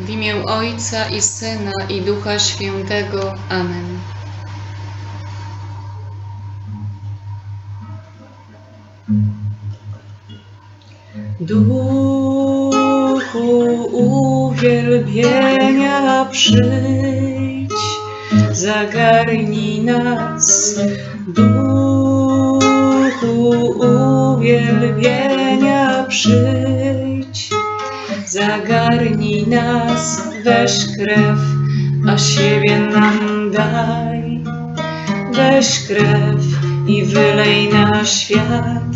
W imię Ojca i Syna i Ducha Świętego. Amen. Duchu uwielbienia przyjdź, zagarnij nas. Duchu uwielbienia przyjdź, zagarnij nas, weź krew, a siebie nam daj. Weź krew i wylej na świat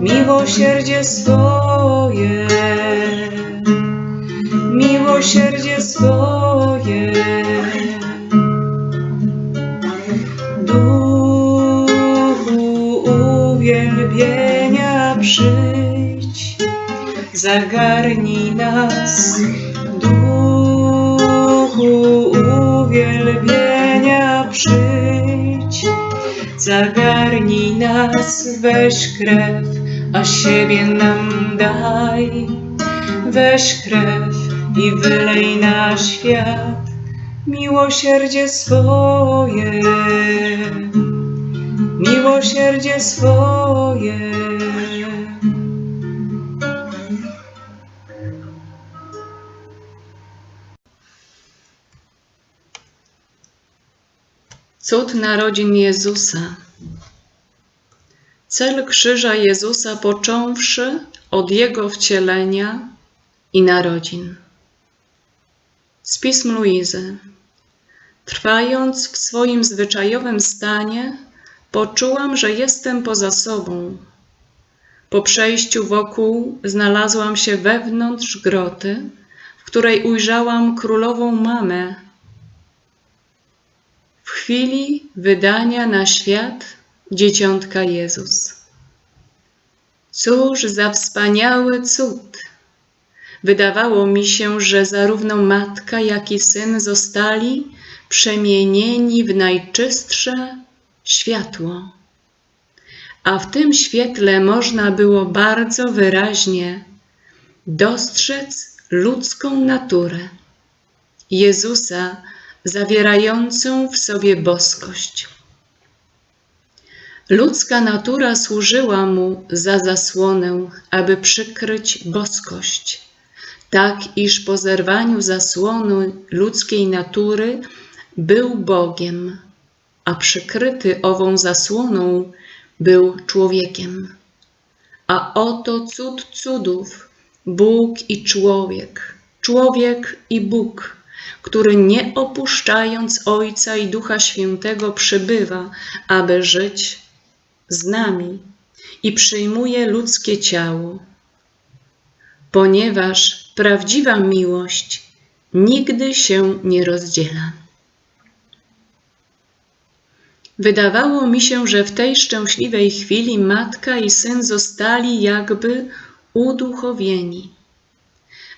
miłosierdzie swoje. Miłosierdzie swoje. Duchu uwielbienia przyjdź, zagarnij nas. Duchu uwielbienia przyjdź, zagarnij nas, weź krew, a siebie nam daj. Weź krew i wylej na świat miłosierdzie swoje. Miłosierdzie swoje. Cud narodzin Jezusa. Cel krzyża Jezusa począwszy od Jego wcielenia i narodzin. Z pism Luizy. Trwając w swoim zwyczajowym stanie, poczułam, że jestem poza sobą. Po przejściu wokół znalazłam się wewnątrz groty, w której ujrzałam królową mamę. Chwili wydania na świat dzieciątka Jezus. Cóż za wspaniały cud! Wydawało mi się, że zarówno matka, jak i syn zostali przemienieni w najczystsze światło. A w tym świetle można było bardzo wyraźnie dostrzec ludzką naturę Jezusa zawierającą w sobie boskość. Ludzka natura służyła mu za zasłonę, aby przykryć boskość, tak iż po zerwaniu zasłony ludzkiej natury był Bogiem, a przykryty ową zasłoną był człowiekiem. A oto cud cudów, Bóg i człowiek, człowiek i Bóg, który nie opuszczając Ojca i Ducha Świętego przybywa, aby żyć z nami i przyjmuje ludzkie ciało. Ponieważ prawdziwa miłość nigdy się nie rozdziela. Wydawało mi się, że w tej szczęśliwej chwili matka i syn zostali jakby uduchowieni.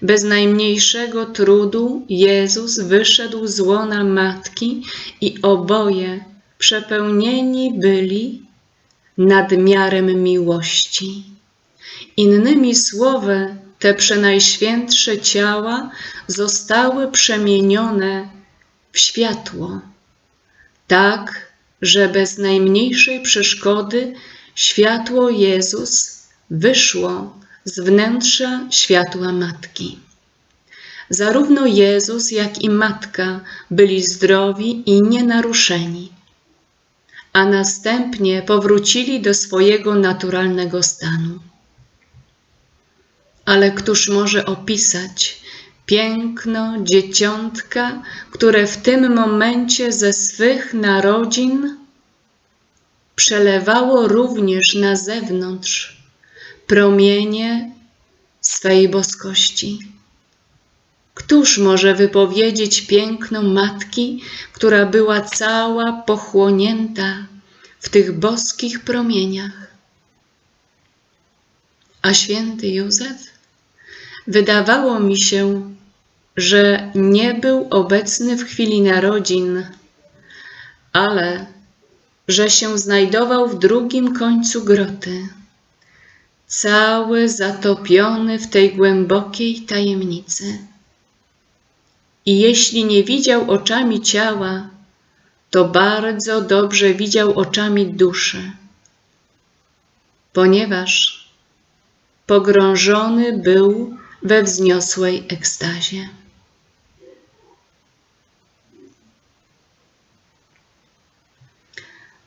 Bez najmniejszego trudu Jezus wyszedł z łona matki i oboje przepełnieni byli nadmiarem miłości. Innymi słowy, te przenajświętsze ciała zostały przemienione w światło, tak, że bez najmniejszej przeszkody światło Jezus wyszło z wnętrza światła Matki. Zarówno Jezus, jak i Matka byli zdrowi i nienaruszeni, a następnie powrócili do swojego naturalnego stanu. Ale któż może opisać piękno dzieciątka, które w tym momencie ze swych narodzin przelewało również na zewnątrz promienie swej boskości. Któż może wypowiedzieć piękno matki, która była cała pochłonięta w tych boskich promieniach? A święty Józef? Wydawało mi się, że nie był obecny w chwili narodzin, ale że się znajdował w drugim końcu groty, cały zatopiony w tej głębokiej tajemnicy. i jeśli nie widział oczami ciała, to bardzo dobrze widział oczami duszy, ponieważ pogrążony był we wzniosłej ekstazie.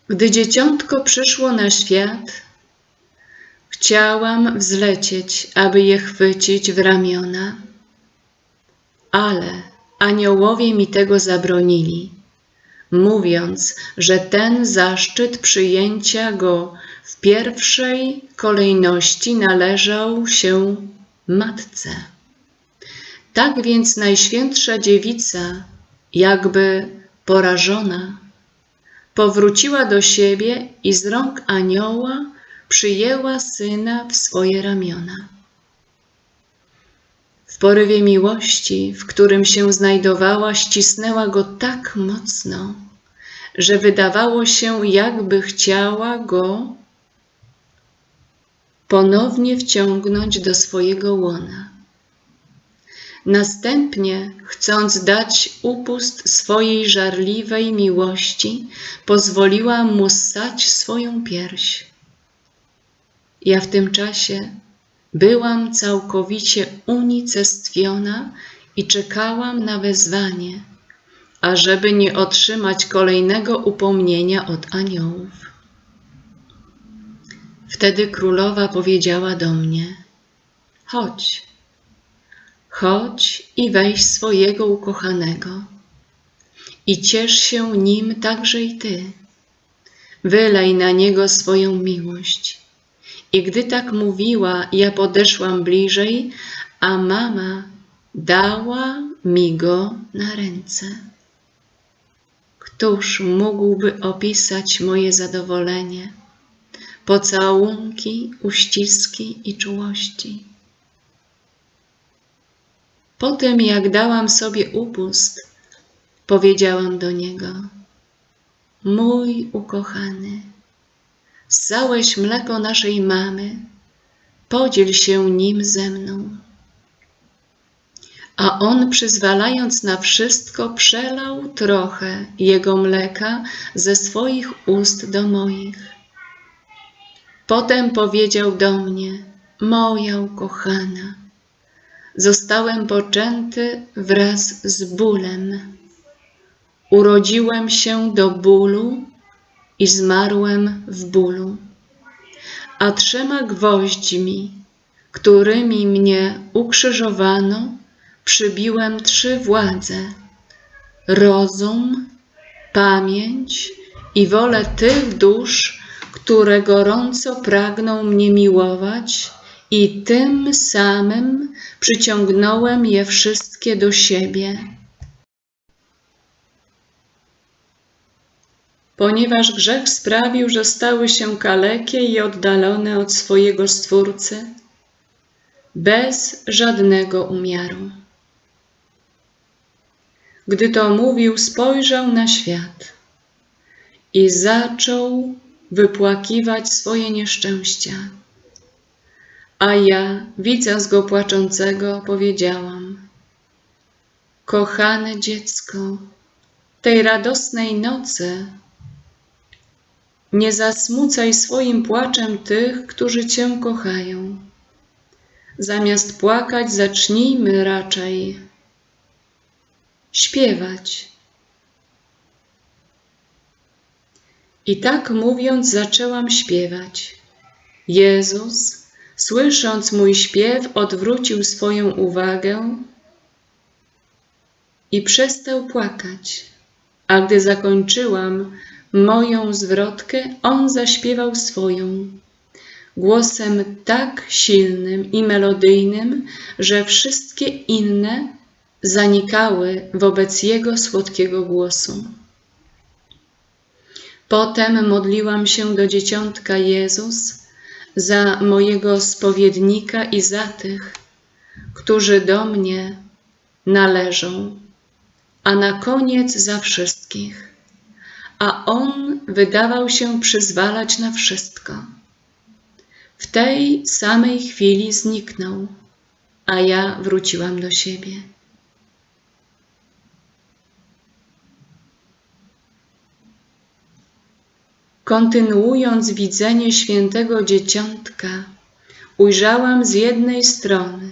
Gdy dzieciątko przyszło na świat, chciałam wzlecieć, aby je chwycić w ramiona, ale aniołowie mi tego zabronili, mówiąc, że ten zaszczyt przyjęcia go w pierwszej kolejności należał się matce. Tak więc Najświętsza Dziewica, jakby porażona, powróciła do siebie i z rąk anioła przyjęła syna w swoje ramiona. W porywie miłości, w którym się znajdowała, ścisnęła go tak mocno, że wydawało się, jakby chciała go ponownie wciągnąć do swojego łona. Następnie, chcąc dać upust swojej żarliwej miłości, pozwoliła mu ssać swoją pierś. Ja w tym czasie byłam całkowicie unicestwiona i czekałam na wezwanie, ażeby nie otrzymać kolejnego upomnienia od aniołów. Wtedy królowa powiedziała do mnie: Chodź, chodź i weź swojego ukochanego i ciesz się nim także i ty. Wylej na niego swoją miłość. I gdy tak mówiła, ja podeszłam bliżej, a mama dała mi go na ręce. Któż mógłby opisać moje zadowolenie? pocałunki, uściski i czułości. Po tym, jak dałam sobie upust, powiedziałam do niego: Mój ukochany, ssałeś mleko naszej mamy, podziel się nim ze mną. A on, przyzwalając na wszystko, przelał trochę jego mleka ze swoich ust do moich. Potem powiedział do mnie: Moja ukochana, zostałem poczęty wraz z bólem. Urodziłem się do bólu i zmarłem w bólu. A trzema gwoźdźmi, którymi mnie ukrzyżowano, przybiłem trzy władze: rozum, pamięć i wolę tych dusz, które gorąco pragną mnie miłować, i tym samym przyciągnąłem je wszystkie do siebie. Ponieważ grzech sprawił, że stały się kalekie i oddalone od swojego Stwórcy, bez żadnego umiaru. Gdy to mówił, spojrzał na świat i zaczął wypłakiwać swoje nieszczęścia. A ja, widząc go płaczącego, powiedziałam: Kochane dziecko, tej radosnej nocy nie zasmucaj swoim płaczem tych, którzy Cię kochają. Zamiast płakać, zacznijmy raczej śpiewać I tak mówiąc, zaczęłam śpiewać. Jezus, słysząc mój śpiew, odwrócił swoją uwagę i przestał płakać. A gdy zakończyłam moją zwrotkę, on zaśpiewał swoją. Głosem tak silnym i melodyjnym, że wszystkie inne zanikały wobec jego słodkiego głosu. Potem modliłam się do Dzieciątka Jezus za mojego spowiednika i za tych, którzy do mnie należą, a na koniec za wszystkich a on wydawał się przyzwalać na wszystko. W tej samej chwili zniknął, a ja wróciłam do siebie. Kontynuując widzenie świętego dzieciątka, ujrzałam z jednej strony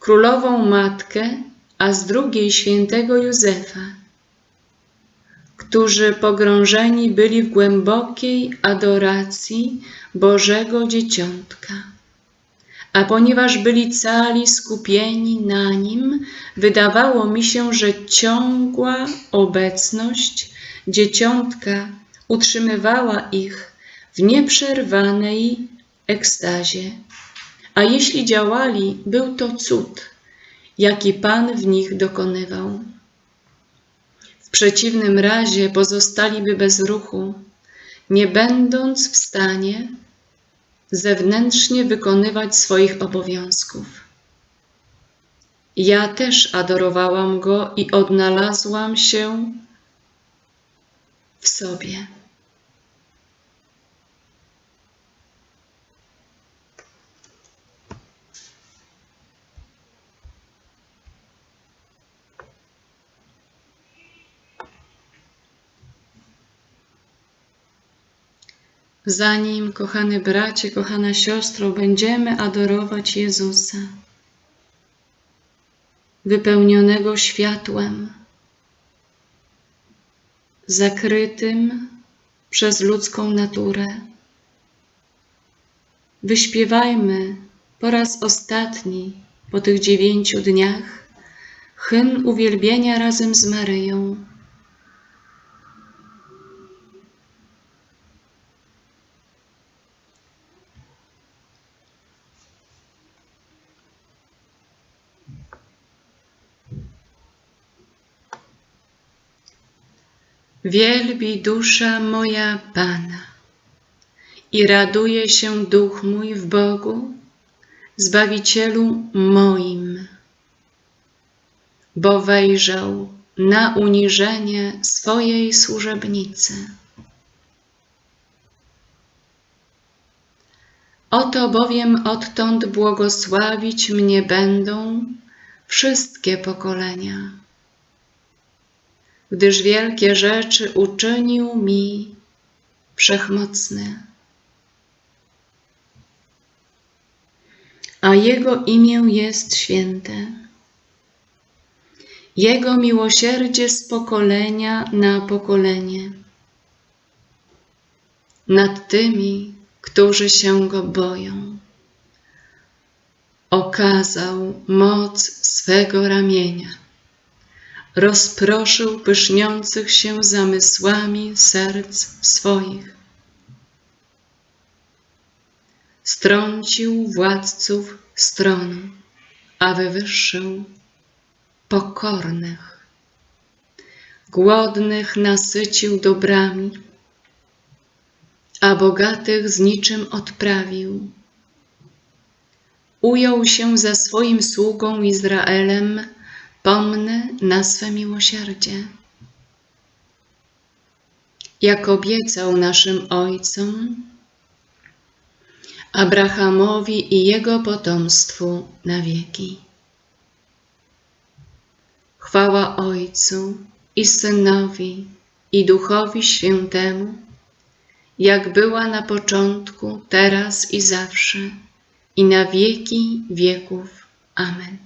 królową matkę, a z drugiej świętego Józefa którzy pogrążeni byli w głębokiej adoracji Bożego Dzieciątka. A ponieważ byli cali skupieni na nim, wydawało mi się, że ciągła obecność Dzieciątka utrzymywała ich w nieprzerwanej ekstazie. A jeśli działali, był to cud, jaki Pan w nich dokonywał. W przeciwnym razie pozostaliby bez ruchu, nie będąc w stanie zewnętrznie wykonywać swoich obowiązków. Ja też adorowałam Go i odnalazłam się w sobie. Zanim, kochany bracie, kochana siostro, będziemy adorować Jezusa, wypełnionego światłem, zakrytym przez ludzką naturę, wyśpiewajmy po raz ostatni po tych dziewięciu dniach hymn uwielbienia razem z Maryją. Wielbi dusza moja Pana i raduje się duch mój w Bogu, Zbawicielu moim, bo wejrzał na uniżenie swojej służebnicy. Oto bowiem odtąd błogosławić mnie będą wszystkie pokolenia gdyż wielkie rzeczy uczynił mi wszechmocny. A Jego imię jest święte. Jego miłosierdzie z pokolenia na pokolenie nad tymi, którzy się Go boją. Okazał moc swego ramienia rozproszył pyszniących się zamysłami serc swoich. Strącił władców stronu, a wywyższył pokornych. Głodnych nasycił dobrami, a bogatych z niczym odprawił. Ujął się za swoim sługą Izraelem, pomnę na swe miłosierdzie. Jak obiecał naszym ojcom, Abrahamowi i jego potomstwu na wieki. Chwała Ojcu i Synowi i Duchowi Świętemu, jak była na początku, teraz i zawsze, i na wieki wieków. Amen.